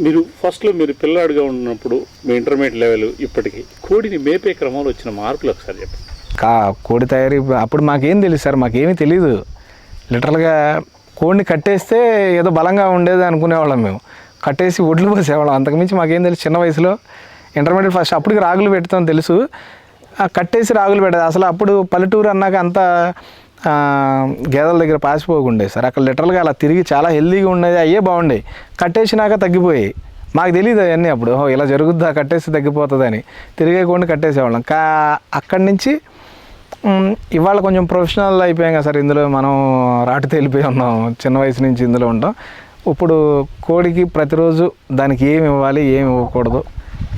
మీరు ఫస్ట్లో మీరు పిల్లాడిగా ఉన్నప్పుడు మీ ఇంటర్మీడియట్ లెవెల్ ఇప్పటికీ కోడిని మేపే క్రమంలో వచ్చిన మార్పులు ఒకసారి చెప్పండి. కా కోడి తయారీ అప్పుడు మాకేం తెలియదు సార్ మాకేమీ తెలియదు లిటరల్గా కోడిని కట్టేస్తే ఏదో బలంగా ఉండేది అనుకునేవాళ్ళం మేము. కట్టేసి ఒడ్లు పోసేవాళ్ళం. అంతకుమించి మాకేం తెలుసు చిన్న వయసులో. ఇంటర్మీడియట్ ఫస్ట్ అప్పటికి రాగులు పెడతాం తెలుసు. ఆ కట్టేసి రాగులు పెట్టదు. అసలు అప్పుడు పల్లెటూరు అన్నాక అంతా గేదెల దగ్గర పాసిపోకుండే సార్. అక్కడ లిటరల్గా అలా తిరిగి చాలా హెల్తీగా ఉండేది అయ్యే బాగుండే కట్టేసినాక తగ్గిపోయాయి. మాకు తెలియదు అవన్నీ అప్పుడు. ఓహో ఇలా జరుగుద్దా? కట్టేసి తగ్గిపోతుందని. తిరిగే కట్టేసేవాళ్ళం. కా అక్కడి నుంచి ఇవాళ కొంచెం ప్రొఫెషనల్ అయిపోయాం కదా సార్. ఇందులో మనం రాటు తేలిపోయి ఉన్నాం. చిన్న వయసు నుంచి ఇందులో ఉంటాం. ఇప్పుడు కోడికి ప్రతిరోజు దానికి ఏమి ఇవ్వాలి ఏమి ఇవ్వకూడదు.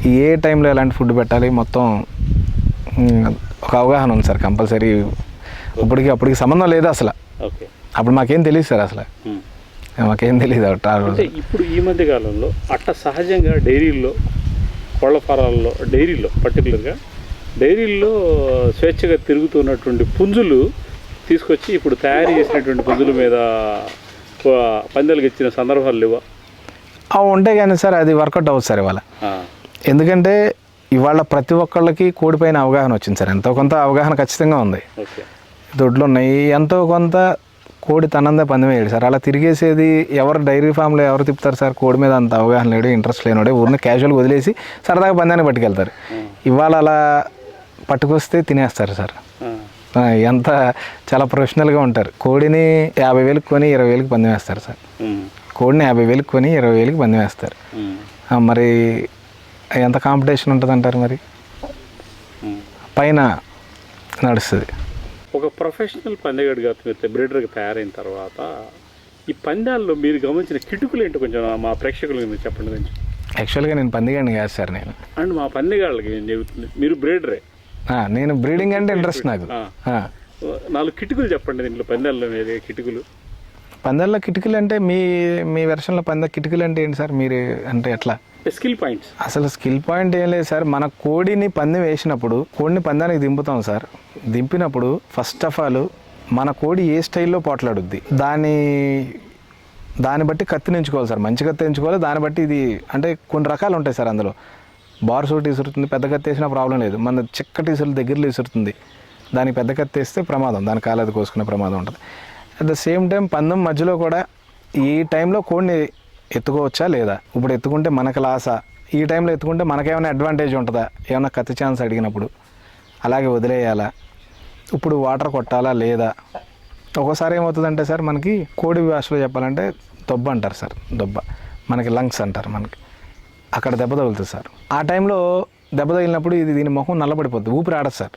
ఏ టైంలో ఎలాంటి ఫుడ్ పెట్టాలి మొత్తం ఒక అవగాహన ఉంది సార్ కంపల్సరీ ఇప్పటికి అప్పటికి సంబంధం లేదు అసలు. ఓకే. అప్పుడు మాకేం తెలియదు సార్ అసలు. మాకేం తెలియదు అంటే ఇప్పుడు ఈ మధ్య కాలంలో అట్ట సహజంగా డైరీల్లో కోళ్ళ ఫారాల్లో డైరీలో పర్టికులర్గా డైరీల్లో స్వేచ్ఛగా తిరుగుతున్నటువంటి పుంజులు తీసుకొచ్చి ఇప్పుడు తయారు చేసినటువంటి పుంజుల మీద పందాలకు ఇచ్చిన సందర్భాలు లేవా? అవి ఉంటే కానీ సార్ అది వర్కౌట్ అవ్వదు సార్ ఇవాళ. ఎందుకంటే ఇవాళ ప్రతి ఒక్కళ్ళకి కోడిపైన అవగాహన వచ్చింది సార్. ఎంతో కొంత అవగాహన ఖచ్చితంగా ఉంది. ఓకే. దొడ్లు ఉన్నాయి ఎంతో కొంత కోడి తనందే పందెం వేయడు సార్. అలా తిరిగేసేది ఎవరు డైరీ ఫామ్లో ఎవరు తిప్పుతారు సార్? కోడి మీద అంత అవగాహన లేడు ఇంట్రెస్ట్ లేనివాడే. ఊరిని క్యాజువల్గా వదిలేసి సరదాగా పందాన్ని పట్టుకెళ్తారు. ఇవాళ అలా పట్టుకొస్తే తినేస్తారు సార్. ఎంత చాలా ప్రొఫెషనల్గా ఉంటారు. కోడిని యాభై వేలకు కొని ఇరవై వేలకు పందెం వేస్తారు సార్ కోడిని యాభై వేలకు కొని ఇరవై వేలకు పందెం వేస్తారు మరి ఎంత కాంపిటీషన్ ఉంటుంది అంటారు మరి. పైన నడుస్తుంది. ఒక ప్రొఫెషనల్ పందెగాడిగా మీరు బ్రీడర్గా తయారైన తర్వాత ఈ పందాల్లో మీరు గమనించిన కిటుకులు ఏంటో కొంచెం మా ప్రేక్షకులకు మీరు చెప్పండి కొంచెం. యాక్చువల్గా నేను పందిగాడిని కాదు సార్ నేను. అండ్ మా పందెగాళ్ళకి ఏం చెబుతుంది మీరు బ్రీడరే. నేను బ్రీడింగ్ అంటే ఇంట్రెస్ట్ నాకు. నాలుగు కిటుకులు చెప్పండి దీంట్లో పందాల్లో మీద కిటుకులు. పందాల్లో కిటికీలు అంటే మీ మీ వెర్షన్లో పంద కిటికీలు అంటే ఏంటి సార్? మీరు అంటే ఎట్లా? స్కిల్ పాయింట్స్ అసలు స్కిల్ పాయింట్ ఏం లేదు సార్. మన కోడిని పందెం వేసినప్పుడు కోడిని పందానికి దింపుతాం సార్. దింపినప్పుడు ఫస్ట్ ఆఫ్ ఆల్ మన కోడి ఏ స్టైల్లో పోట్లాడుద్ది? దాని దాన్ని బట్టి కత్తిని ఎంచుకోవాలి సార్. మంచి కత్తి ఎంచుకోవాలి దాన్ని బట్టి ఇది అంటే కొన్ని రకాలు ఉంటాయి సార్ అందులో. బార్ సూట్ ఇసురుతుంది పెద్ద కత్తి వేసినా ప్రాబ్లం లేదు. మన చిక్కటి ఇసురు దగ్గరలో ఇసురుతుంది. దానికి పెద్ద కత్తి వేస్తే ప్రమాదం. దాని కాలేదు కోసుకునే ప్రమాదం ఉంటుంది. అట్ ద సేమ్ టైం పందెం మధ్యలో కూడా ఈ టైంలో కోడిని ఎత్తుకోవచ్చా లేదా? ఇప్పుడు ఎత్తుకుంటే మనకు లాసా ఈ టైంలో ఎత్తుకుంటే మనకేమైనా అడ్వాంటేజ్ ఉంటుందా? ఏమైనా కత్తి ఛాన్స్ అడిగినప్పుడు? అలాగే వదిలేయాలా? ఇప్పుడు వాటర్ కొట్టాలా లేదా? ఒక్కోసారి ఏమవుతుందంటే సార్ మనకి కోడి భాషలో చెప్పాలంటే దొబ్బ అంటారు సార్ దొబ్బ. మనకి లంగ్స్ అంటారు మనకి. అక్కడ దెబ్బ తగులుతుంది సార్. ఆ టైంలో దెబ్బ తగిలినప్పుడు ఇది దీని మొహం నల్లబడిపోతుంది ఊపిరి ఆడదు సార్.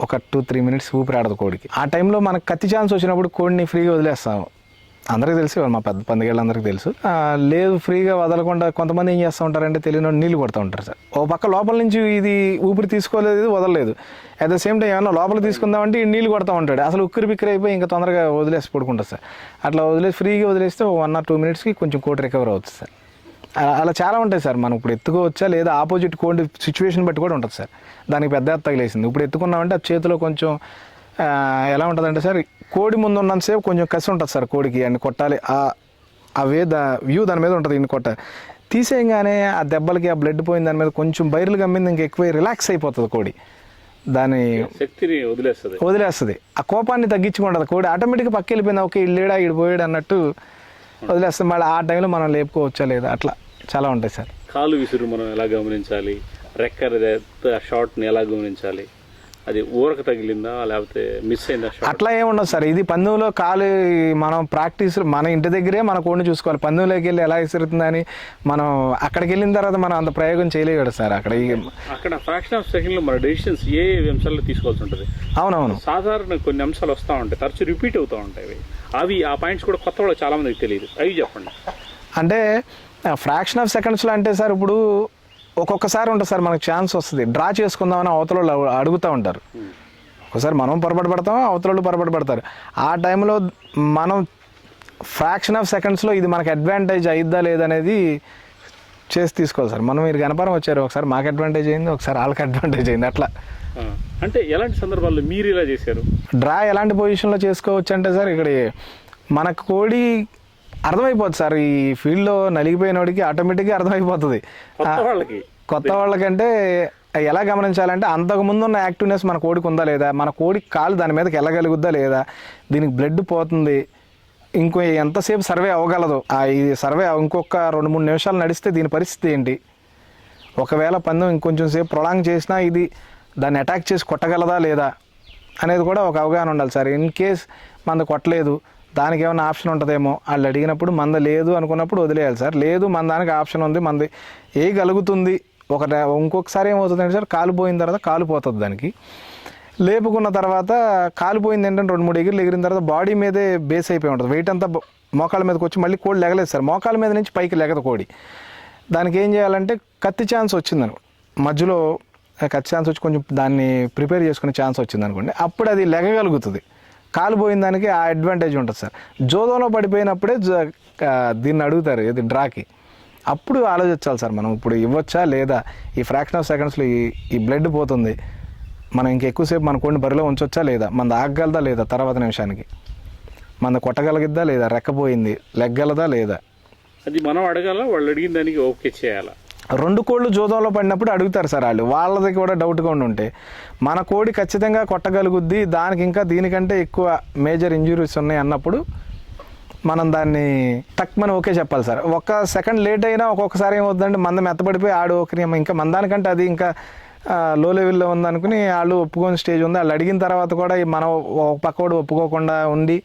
ఒక టూ త్రీ మినిట్స్ ఊపిరి ఆడదు కోడికి. ఆ టైంలో మనకు కత్తి ఛాన్స్ వచ్చినప్పుడు కోడిని ఫ్రీగా వదిలేస్తాం అందరికీ తెలుసు మా పెద్ద పందిగేళ్ళందరికీ తెలుసు. లేదు ఫ్రీగా వదలకుండా కొంతమంది ఏం చేస్తూ ఉంటారంటే తెలియని వాళ్ళు నీళ్ళు కొడుతూ ఉంటారు సార్. ఓ పక్క లోపల నుంచి ఇది ఊపిరి తీసుకోలేదు వదలలేదు. అట్ ద సేమ్ టైం ఏమన్నా లోపల తీసుకుందామంటే ఈ నీళ్ళు కొడతా ఉంటాడు. అసలు ఉక్కిరి బిక్కిరి అయిపోయి ఇంకా తొందరగా వదిలేసి పడుకుంటారు సార్. అట్లా వదిలేసి ఫ్రీగా వదిలేస్తే వన్ ఆర్ టూ మినిట్స్కి కొంచెం కోటి రికవర్ అవుతుంది సార్. అలా- అలా చాలా ఉంటాయి సార్. మనం ఇప్పుడు ఎత్తుకోవచ్చా లేదా ఆపోజిట్ కోడి సిచ్యువేషన్ బట్టి కూడా ఉంటుంది సార్. దానికి పెద్ద తగిలేసింది ఇప్పుడు ఎత్తుకున్నామంటే ఆ చేతిలో కొంచెం ఎలా ఉంటుందంటే సార్ కోడి ముందు ఉన్నంతసేపు కొంచెం కసి ఉంటుంది సార్ కోడికి అన్ని కొట్టాలి. ఆ ఆ వే దా వ్యూ దాని మీద ఉంటుంది ఇన్ని కొట్టాలి తీసేయంగానే ఆ దెబ్బలకి ఆ బ్లడ్ పోయిన దాని మీద కొంచెం బైర్లు గమ్మింది ఇంక ఎక్కువ రిలాక్స్ అయిపోతుంది కోడి. దాని శక్తిని వదిలేస్తుంది. వదిలేస్తుంది. ఆ కోపాన్ని తగ్గించుకుంటుంది కోడి. ఆటోమేటిక్గా పక్క వెళ్ళిపోయింది ఓకే ఇల్లేడా ఇడు పోయాడు అన్నట్టు వదిలేస్తుంది. మళ్ళీ ఆ టైంలో మనం లేపుకోవచ్చా లేదా అట్లా చాలా ఉంటాయి సార్. కాలు విసురు మనం ఎలా గమనించాలి? రెక్కర్ షార్ట్ని ఎలా గమనించాలి? అది ఊరక తగిలిందా లేకపోతే మిస్ అయిందా? అట్లా ఏముండదు సార్. ఇది పందెంలో కాలు మనం ప్రాక్టీస్ మన ఇంటి దగ్గరే మన కోడిని చూసుకోవాలి. పందెంలోకి వెళ్ళి ఎలా విసురుతుందని మనం అక్కడికి వెళ్ళిన తర్వాత మనం అంత ప్రయోగం చేయలేవు కదా సార్ అక్కడ. అక్కడ ఫ్రాక్షన్ ఆఫ్ సెకండ్లో మన డెసిషన్స్ ఏ అంశాల్లో తీసుకోవాల్సి ఉంటుంది? అవునవును. సాధారణ కొన్ని అంశాలు వస్తూ ఉంటాయి తరచూ రిపీట్ అవుతూ ఉంటాయి అవి. అవి ఆ పాయింట్స్ కూడా కొత్త వాళ్ళు చాలా మందికి తెలియదు. అవి చెప్పండి. అంటే ఫ్రాక్షన్ ఆఫ్ సెకండ్స్లో అంటే సార్ ఇప్పుడు ఒక్కొక్కసారి ఉంటుంది సార్ మనకు ఛాన్స్ వస్తుంది. డ్రా చేసుకుందామని అవతల వాళ్ళు అడుగుతూ ఉంటారు. ఒకసారి మనం పొరపాటు పడతాం అవతల వాళ్ళు పొరపాటు పడతారు. ఆ టైంలో మనం ఫ్రాక్షన్ ఆఫ్ సెకండ్స్లో ఇది మనకు అడ్వాంటేజ్ అయిద్దా లేదనేది చేసి తీసుకోవాలి సార్. మనం మీరు గణపరం వచ్చారు ఒకసారి మాకు అడ్వాంటేజ్ అయింది ఒకసారి వాళ్ళకి అడ్వాంటేజ్ అయింది అట్లా. అంటే ఎలాంటి సందర్భాల్లో మీరు ఇలా చేశారు? డ్రా ఎలాంటి పొజిషన్లో చేసుకోవచ్చు అంటే సార్ ఇక్కడ మనకు కోడి అర్థమైపోతుంది సార్. ఈ ఫీల్డ్లో నలిగిపోయినోడికి ఆటోమేటిక్గా అర్థమైపోతుంది. కొత్త వాళ్ళకి. కొత్త వాళ్ళకంటే ఎలా గమనించాలంటే అంతకు ముందు ఉన్న యాక్టివ్నెస్ మన కోడికి ఉందా లేదా? మన కోడి కాలు దాని మీదకి వెళ్ళగలుగుద్దా లేదా? దీనికి బ్లడ్ పోతుంది. ఇంకో ఎంతసేపు సర్వే అవ్వగలదు? ఆ ఈ సర్వే ఇంకొక రెండు మూడు నిమిషాలు నడిస్తే దీని పరిస్థితి ఏంటి? ఒకవేళ పందెం ఇంకొంచెం సేపు ప్రొలాంగ్ చేసినా ఇది దాన్ని అటాక్ చేసి కొట్టగలదా లేదా? అనేది కూడా ఒక అవగాహన ఉండాలి సార్. ఇన్ కేస్ మంద కొట్టలేదు దానికి ఏమైనా ఆప్షన్ ఉంటుందేమో? వాళ్ళు అడిగినప్పుడు మంద లేదు అనుకున్నప్పుడు వదిలేయాలి సార్. లేదు మన దానికి ఆప్షన్ ఉంది మంది వేయగలుగుతుంది ఒక ఇంకొకసారి ఏమవుతుందంటే సార్ కాలిపోయిన తర్వాత కాలిపోతుంది దానికి. లేపుకున్న తర్వాత కాలిపోయింది ఏంటంటే రెండు మూడు ఎగిరిలు ఎగిరిన తర్వాత బాడీ మీదే బేస్ అయిపోయి ఉంటుంది. వెయిట్ అంతా మోకాళ్ళ మీదకి వచ్చి మళ్ళీ కోడి లెగలేదు సార్. మోకాళ్ళ మీద నుంచి పైకి లెగదు కోడి. దానికి ఏం చేయాలంటే కత్తి ఛాన్స్ వచ్చిందను మధ్యలో కత్తి ఛాన్స్ వచ్చి కొంచెం దాన్ని ప్రిపేర్ చేసుకునే ఛాన్స్ వచ్చింది అనుకోండి అప్పుడు అది లెగగలుగుతుంది. కాలిపోయిన దానికి ఆ అడ్వాంటేజ్ ఉంటుంది సార్. జోదంలో పడిపోయినప్పుడే జ- దీన్ని అడుగుతారు ఇది డ్రాకి. అప్పుడు ఆలోచించాలి సార్ మనం ఇప్పుడు ఇవ్వచ్చా లేదా? ఈ ఫ్రాక్షన్ ఆఫ్ సెకండ్స్లో ఈ ఈ బ్లడ్ పోతుంది. మనం ఇంకెక్కువసేపు మన కొన్ని బరిలో ఉంచొచ్చా లేదా? మన ఆగగలదా లేదా తర్వాత నిమిషానికి? మన కొట్టగలిగిద్దా లేదా? రెక్కపోయింది లెగ్గలదా లేదా? అది మనం అడగాల? వాళ్ళు అడిగిన దానికి ఓకే చేయాలా? రెండు కోళ్ళు జోదంలో పడినప్పుడు అడుగుతారు సార్ వాళ్ళు. వాళ్ళది కూడా డౌట్గా ఉండి ఉంటే. మన కోడి ఖచ్చితంగా కొట్టగలుగుద్ది. దానికి ఇంకా దీనికంటే ఎక్కువ మేజర్ ఇంజురీస్ ఉన్నాయి అన్నప్పుడు మనం దాన్ని తక్కువని ఓకే చెప్పాలి సార్. ఒక సెకండ్ లేట్ అయినా ఒక్కొక్కసారి ఏమవుతుందంటే మంద మెత్తపడిపోయి ఆడు ఒక ఇంకా మందానికంటే అది ఇంకా లో లెవెల్లో ఉందనుకుని వాళ్ళు ఒప్పుకోని స్టేజ్ ఉంది. వాళ్ళు అడిగిన తర్వాత కూడా మనం ఒక పక్కోడు ఒప్పుకోకుండా ఉండి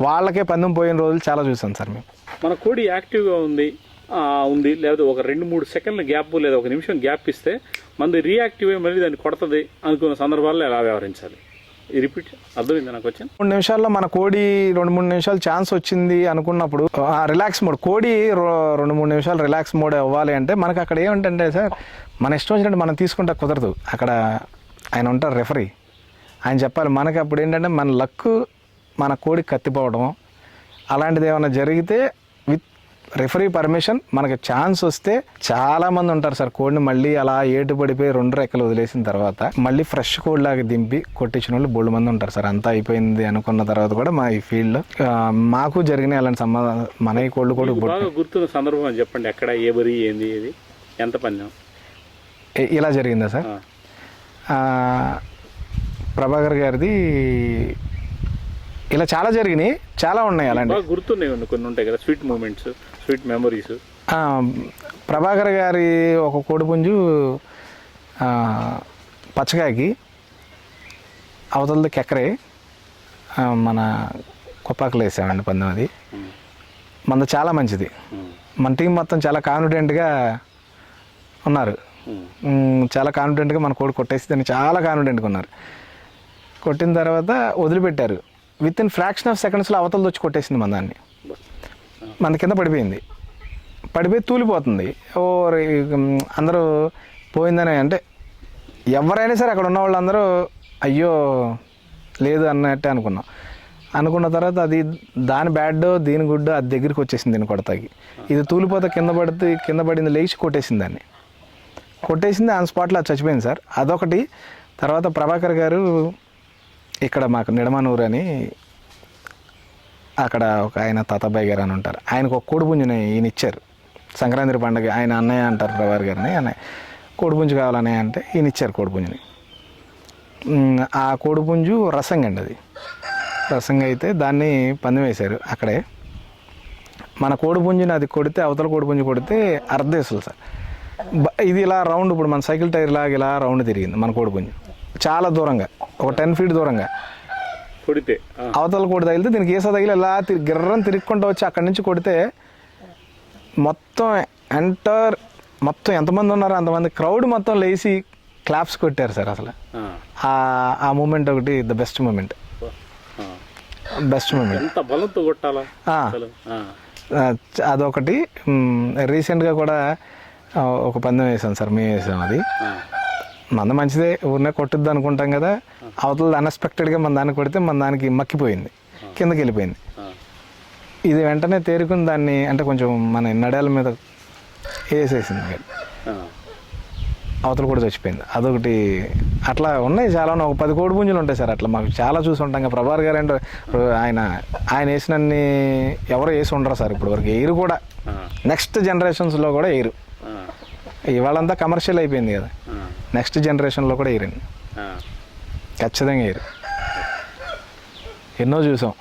వాళ్ళకే పందెం పోయిన రోజులు చాలా చూసాం సార్ మేము. మన కోడి యాక్టివ్గా ఉంది. ఉంది. లేకపోతే ఒక రెండు మూడు సెకండ్ల గ్యాప్ లేదా ఒక నిమిషం గ్యాప్ ఇస్తే మంది రియాక్టివ్ అయ్యి మళ్ళీ దాన్ని కొడుతుంది అనుకున్న సందర్భాల్లో ఎలా వ్యవహరించాలి? ఈ రిపీట్ అర్థమైంది నాకు వచ్చింది మూడు నిమిషాల్లో మన కోడి రెండు మూడు నిమిషాలు ఛాన్స్ వచ్చింది అనుకున్నప్పుడు రిలాక్స్ మోడ్ కోడి రో- రెండు మూడు నిమిషాలు రిలాక్స్ మోడ్ అవ్వాలి అంటే మనకు అక్కడ ఏమిటంటే సార్ మన ఇష్టం వచ్చినట్టు మనం తీసుకుంటే కుదరదు. అక్కడ ఆయన ఉంటారు రెఫరీ ఆయన చెప్పాలి మనకి అప్పుడు ఏంటంటే మన లక్ మన కోడి కత్తిపోవడం అలాంటిది ఏమైనా జరిగితే రెఫరీ పర్మిషన్ మనకి ఛాన్స్ వస్తే చాలా మంది ఉంటారు సార్. కోడిని మళ్ళీ అలా ఏటు పడిపోయి రెండు రెక్కలు వదిలేసిన తర్వాత మళ్ళీ ఫ్రెష్ కోడ్ లాగా దింపి కొట్టించిన వాళ్ళు బోళ్ళు మంది ఉంటారు సార్. అంతా అయిపోయింది అనుకున్న తర్వాత కూడా మా ఈ ఫీల్డ్లో మాకు జరిగినాయి అలాంటి సంబంధం మన ఈ కోళ్ళు కూడా గుర్తున్న సందర్భం చెప్పండి. ఎక్కడ ఏ బరి ఏంది ఏది ఎంత పందెం? ఇ- ఇలా జరిగిందా సార్? ప్రభాకర్ గారిది ఇలా చాలా జరిగినాయి. చాలా ఉన్నాయి అలాంటి గుర్తున్నాయి కొన్ని- ఉంటాయి కదా sweet moments sweet memories. Prabhakar గారి ఒక కోడిపుంజు పచ్చకాయకి అవతలది కెక్కరే మన కొప్పాకలు వేసామండి అది మనది చాలా మంచిది. మన టీం మొత్తం చాలా కాన్ఫిడెంట్గా ఉన్నారు. చాలా కాన్ఫిడెంట్గా మన కోడి కొట్టేస్తుందని చాలా కాన్ఫిడెంట్గా ఉన్నారు. కొట్టిన తర్వాత వదిలిపెట్టారు. విత్ ఇన్ ఫ్రాక్షన్ ఆఫ్ సెకండ్స్లో అవతల వచ్చి కొట్టేసింది మన దాన్ని. మన కింద పడిపోయింది. పడిపోయి తూలిపోతుంది. ఓ అందరూ పోయిందని అంటే ఎవరైనా సరే అక్కడ ఉన్న వాళ్ళందరూ అయ్యో లేదు అన్నట్టే అనుకున్నాం. అనుకున్న తర్వాత అది దాని బ్యాడ్ దీని గుడ్డు అది దగ్గరికి వచ్చేసింది దీని కొడతాకి. ఇది తూలిపోతే కింద పడితే కింద పడింది లేచి కొట్టేసింది దాన్ని. కొట్టేసింది ఆన్ స్పాట్లో అది చచ్చిపోయింది సార్. అదొకటి. తర్వాత ప్రభాకర్ గారు ఇక్కడ మాకు నిడమనూరు అని అక్కడ ఒక ఆయన తాతాబాయి గారు అని ఉంటారు. ఆయనకు ఒక కోడిపుంజుని ఈయన ఇచ్చారు. సంక్రాంతి పండుగ ఆయన అన్నయ్య అంటారు రవారి గారిని అన్నయ్య. కోడిపుంజు కావాలనే అంటే ఈయన ఇచ్చారు కోడిపుంజుని. ఆ కోడిపుంజు రసంగా అండి అది. రసంగా అయితే దాన్ని పందెం వేశారు అక్కడే. మన కోడిపుంజుని అది కొడితే అవతల కోడిపుంజు కొడితే అర్ధేసులు సార్. ఇది ఇలా రౌండ్ ఇప్పుడు మన సైకిల్ టైర్ లాగా ఇలా రౌండ్ తిరిగింది మన కోడిపుంజు. చాలా దూరంగా. ఒక టెన్ ఫీట్ దూరంగా. కొడితే అవతల కోడి తగిలితే దీనికి ఏసా తగిలి ఇలా తిరిగి గిర్రం తిరుక్కుంటూ వచ్చి అక్కడి నుంచి కొడితే మొత్తం ఎంటర్ మొత్తం ఎంతమంది ఉన్నారో అంతమంది క్రౌడ్ మొత్తం లేచి క్లాప్స్ కొట్టారు సార్ అసలు. ఆ, మూమెంట్ ఒకటి the best moment. Best moment బలంతో కొట్టాలా? అదొకటి. రీసెంట్గా కూడా ఒక పందెం వేసాం సార్ మేము వేసాం అది. మంద మంచిదే ఊరినే కొట్టుద్ది అనుకుంటాం కదా అవతల అన్ఎక్స్పెక్టెడ్గా మన దాన్ని కొడితే మన దానికి మక్కిపోయింది కిందకి వెళ్ళిపోయింది. ఇది వెంటనే తేరుకుని దాన్ని అంటే కొంచెం మన నడాల మీద వేసేసింది. అవతల కూడా చచ్చిపోయింది. అదొకటి అట్లా ఉన్నాయి చాలా ఉన్నాయి. ఒక పది కోడి పుంజులు ఉంటాయి సార్ అట్లా. మాకు చాలా చూసి ఉంటాం ప్రభార్ గారు అంటే ఆయన ఆయన వేసినన్ని ఎవరు వేసి ఉండరు సార్ ఇప్పుడు వరకు ఎయిర్ కూడా నెక్స్ట్ జనరేషన్స్లో కూడా ఎయిర్ ఇవాళంతా కమర్షియల్ అయిపోయింది కదా. నెక్స్ట్ జనరేషన్లో కూడా ఎయిరండి ఆ. ఖచ్చితంగా ఎయిర్ ఎన్నో చూసాం.